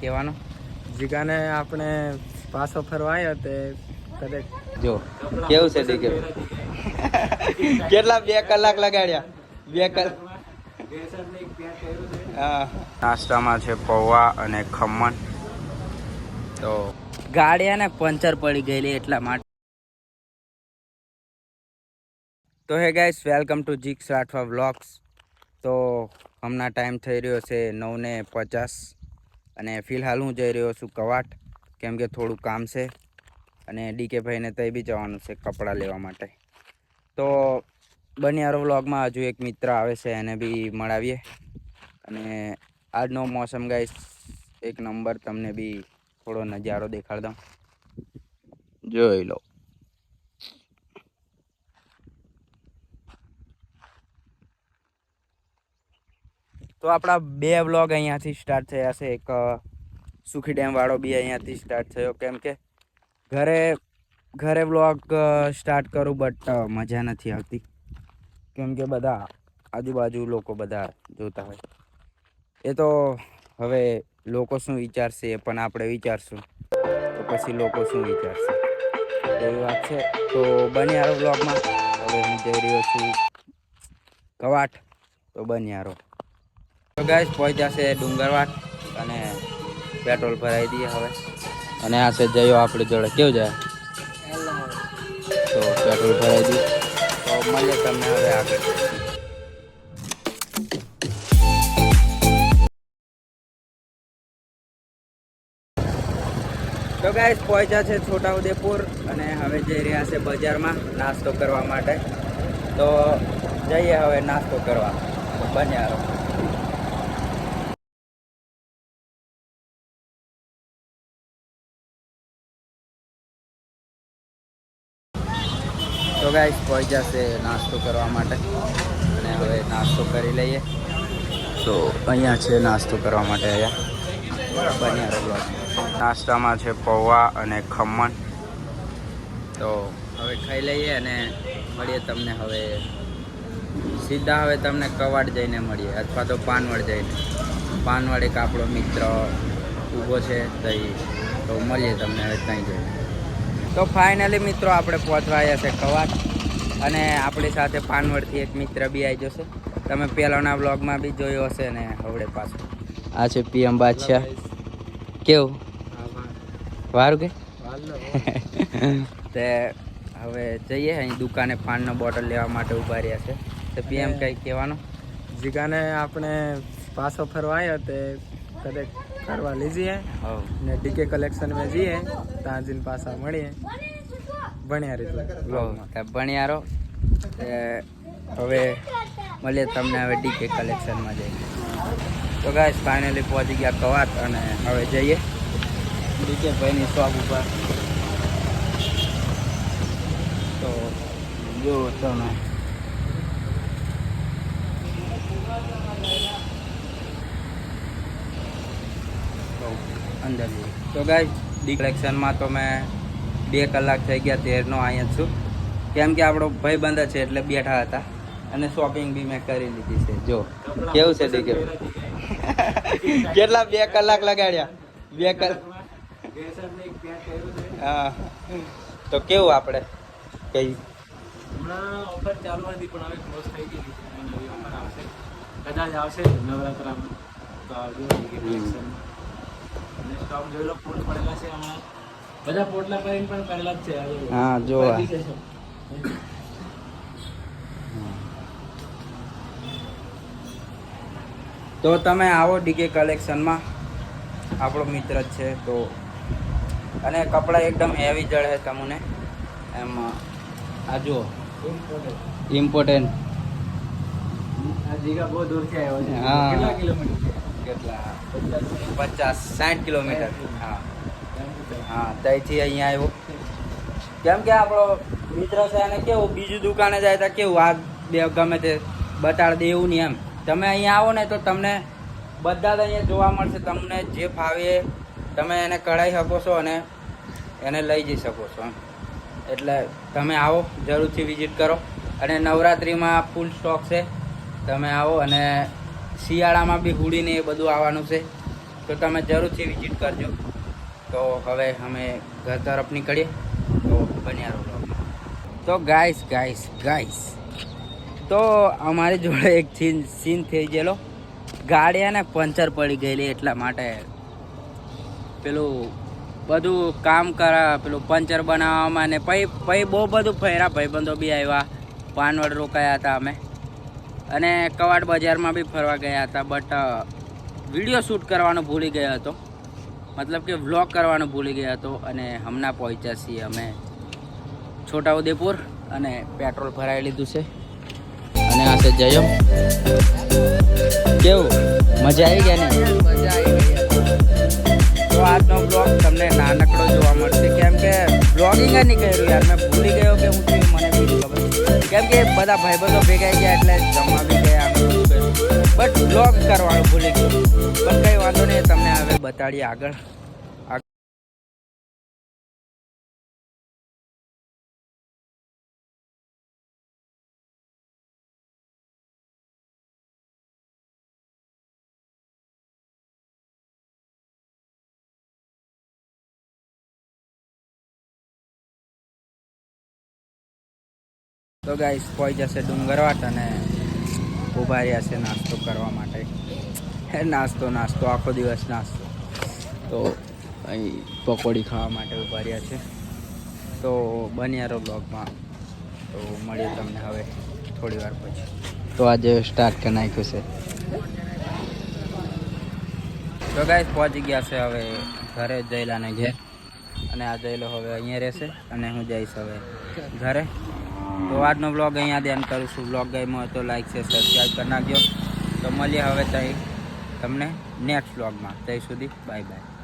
કહેવાનું? જીગાને આપણે પાછો ફરવા આવ્યો તે કદાચ જો કેવું છે ડીકે? કેટલા બે કલાક લગાડ્યા? બે કલાક હા. નાસ્તામાં છે પૌવા અને ખમણ. તો ગાડી ને પંચર પડી ગયેલી એટલા માટે. તો હે ગાઈસ વેલકમ ટુ જીક્સ રાઠવા વ્લોગ્સ. તો હમણાં ટાઈમ થઈ રહ્યો છે નવને પચાસ. અને ફિલહાલ હું જઈ રહ્યો છું કવાટ, કેમ કે થોડું કામ છે. અને ડીકે ભાઈને તઈ બી જવાનું છે કપડાં લેવા માટે. તો બનિયારો વ્લોગમાં હજુ એક મિત્ર આવે છે, એને બી મળાવીએ. અને આજનો મોસમ ગાઈસ, એક નંબર તમને બી થોડો નજારો દેખાડ દઉં. જોઈ લો. તો આપણા બે વ્લોગ અહીંયાથી સ્ટાર્ટ થયા છે. એક સુખી ડેમવાળો બી અહીંયાથી સ્ટાર્ટ થયો. કેમ કે ઘરે ઘરે વ્લોગ સ્ટાર્ટ કરું બટ મજા નથી આવતી. કેમ કે બધા આજુબાજુ લોકો બધા જોતા હોય. એ તો હવે લોકો શું વિચારશે એ પણ આપણે વિચારશું. તો પછી લોકો શું વિચારશે? એવી વાત છે. તો બન્યારો વ્લોગમાં હવે હું જઈ રહ્યો છું કવાટ. તો બન્યારો તો ગાઈસ પહોંચ્યા છે ડુંગરવાટ અને પેટ્રોલ ભરાઈ દઈએ હવે. અને આ છે જયો આપણી જોડે. કેવું જાય તો પેટ્રોલ ભરાઈ દઈએ. તો મળીએ તમને હવે આગળ. તો ગાઈસ પહોંચ્યા છે છોટાઉદેપુર અને હવે જઈ રહ્યા છે બજારમાં નાસ્તો કરવા માટે. તો જઈએ હવે નાસ્તો કરવા. બન્યા તો ગાઈસ પહોંચ્યા જશે નાસ્તો કરવા માટે. અને હવે નાસ્તો કરી લઈએ. તો અહીંયા છે નાસ્તો કરવા માટે અહીંયા. બન્યા નાસ્તામાં છે પૌવા અને ખમણ. તો હવે ખાઈ લઈએ અને મળીએ તમને હવે. સીધા હવે તમને કવાડ જઈને મળીએ, અથવા તો પાનવડ જઈને. પાનવડ એક આપણો મિત્ર ઊભો છે તઈ તો મળીએ તમને હવે ત્યાં જઈને. તો ફાઇનલી મિત્રો આપણે પહોંચવા આવ્યા છે કવાત અને આપણી સાથે પાનવડથી એક મિત્ર બી આવી જશે. તમે પહેલાંના બ્લોગમાં બી જોયો હશે ને હવડે પાછું. આ છે પીએમ બાદશાહ. કેવું? વારું કે? તે હવે જઈએ અહીં દુકાને પાનનો બોટલ લેવા માટે ઊભા રહ્યા છે. તો પીએમ કંઈ કહેવાનું? જીગાને આપણે પાછો ફરવા આવ્યો તે કદાચ ફરવા લીજીએ ને ડીકે કલેક્શન में જઈએ ત્યાં જઈને પાછા મળીએ ભણ્યા રીતે ભણિયારો હવે મળીએ તમને હવે ડીકે કલેક્શનમાં જઈએ તો ગાઈસ ફાઇનલી પહોંચી ગયા કવાત અને હવે જઈએ. ડીકે ભાઈની શોપ ઉપર. તો જો તમે. અંદર જઈએ તો ગાય ડી કલેક્શનમાં તો મેં બે કલાક થઈ ગયા તેરનો અહીંયા છું. કેમ કે આપણો ભાઈ બંધ છે એટલે બેઠા હતા. અને શોપિંગ બી મેં કરી લીધી છે. જો, કેવું છે દીકરો? કેટલા બે કલાક લગાડ્યા? બે કલાક હા. તો કેવું આપણે? કઈ? ઓફર ચાલુ હતી, પણ હવે ક્લોઝ થઈ ગઈ કદાચ આવશે નવરાત્રામાં. તો આવજો સ્ટોક જોઈ લો ફૂલ પડેલા છે હમણાં બધા પોટલા કરીને પણ કરેલા જ છે હા, જો આ. બધી છે. શો. તો તમે આવો ડીકે કલેક્શનમાં. આપણો મિત્ર જ છે તો અને કપડાં એકદમ હેવી જળે તમને. એમ આ જુઓ. ઇમ્પોર્ટન્ટ આ જીગા બહુ દૂરથી આવ્યો છે. કેટલા કિલોમીટર કેટલા પચાસ, સાઠ કિલોમીટર. હા. હા, ત્યાંથી અહીંયા આવ્યો. કેમ કે આપણો મિત્ર છે અને કેવું, બીજું દુકાને જાય તો કેવું, આ બે ગમે તે બતાડ દે એવું નહીં એમ. તમે અહીંયા આવો ને તો તમને બધા જ અહીંયા જોવા મળશે. તમને જે ફાવે તમે એને કઢાઈ શકો છો અને એને લઈ જઈ શકો છો એમ. એટલે તમે આવો, જરૂરથી વિઝિટ કરો. અને નવરાત્રિમાં ફૂલ સ્ટોક છે. તમે આવો અને શિયાળામાં બી હુડીને એ બધું આવવાનું છે. તો તમે જરૂરથી વિઝિટ કરજો. તો હવે અમે ઘર તરફ નીકળીએ. તો બન્યા રહો તો ગાઈસ ગાઈસ ગાઈસ તો અમારી જોડે એક સીન સીન થઈ ગયેલો. ગાડી અને પંચર પડી ગયેલી એટલા માટે. પેલું બધું કામ કરા, પેલું પંચર બનાવવામાં ને પછી પછી બહુ બધું ફેરા ભાઈબંધો બી આવ્યા. પાનવડ રોકાયા હતા અમે. અને કવાડ બજારમાં બી ફરવા ગયા હતા બટ વીડિયો શૂટ કરવાનું ભૂલી ગયો હતો. મતલબ કે વ્લોગ કરવાનું ભૂલી ગયો હતો અને હમણાં પહોંચ્યા છીએ અમે છોટાઉદેપુર અને પેટ્રોલ ભરાવી લીધું છે. અને આ છે જયો કેવું? મજા આવી ગયા ને? મજા આવી ગઈ તો આજનો બ્લોગ તમને નાનકડો જોવા મળશે. કેમ કે બ્લોગિંગ જ નહીં કર્યું યાર, મેં ભૂલી કે બધા ભાઈબંધો ભેગા ગયા એટલે જમવા બી ગયા બટ બ્લોગ કરવાનું ભૂલી ગયું. પણ કંઈ વાંધો નહીં, તમને હવે બતાડીએ આગળ. તો ગાઈસ કોઈ જશે ડુંગરવાટ અને ઊભા રહ્યા છે નાસ્તો કરવા માટે. નાસ્તો નાસ્તો, આખો દિવસ નાસ્તો. તો અહીં પકોડી ખાવા માટે ઊભા રહ્યા છે. તો બન્યા રહો બ્લોગમાં તો મળીએ તમને હવે થોડી વાર પછી. તો આજે સ્ટાર્ટ કરી નાખ્યું છે. તો ગાઈસ પહોંચી ગયા છે હવે ઘરે જયલાને ઘેર. અને આ જયલો હવે અહીંયા રહેશે અને હું જઈશ હવે ઘરે. તો આજનો બ્લોગ અહીંયા ધ્યાન કરું છું. બ્લોગ ગમ્યો તો લાઈક છે સબસ્ક્રાઈબ કરી નાખજો. તો મળીએ હવે ત્યાં તમને નેક્સ્ટ બ્લોગમાં ત્યાં સુધી બાય બાય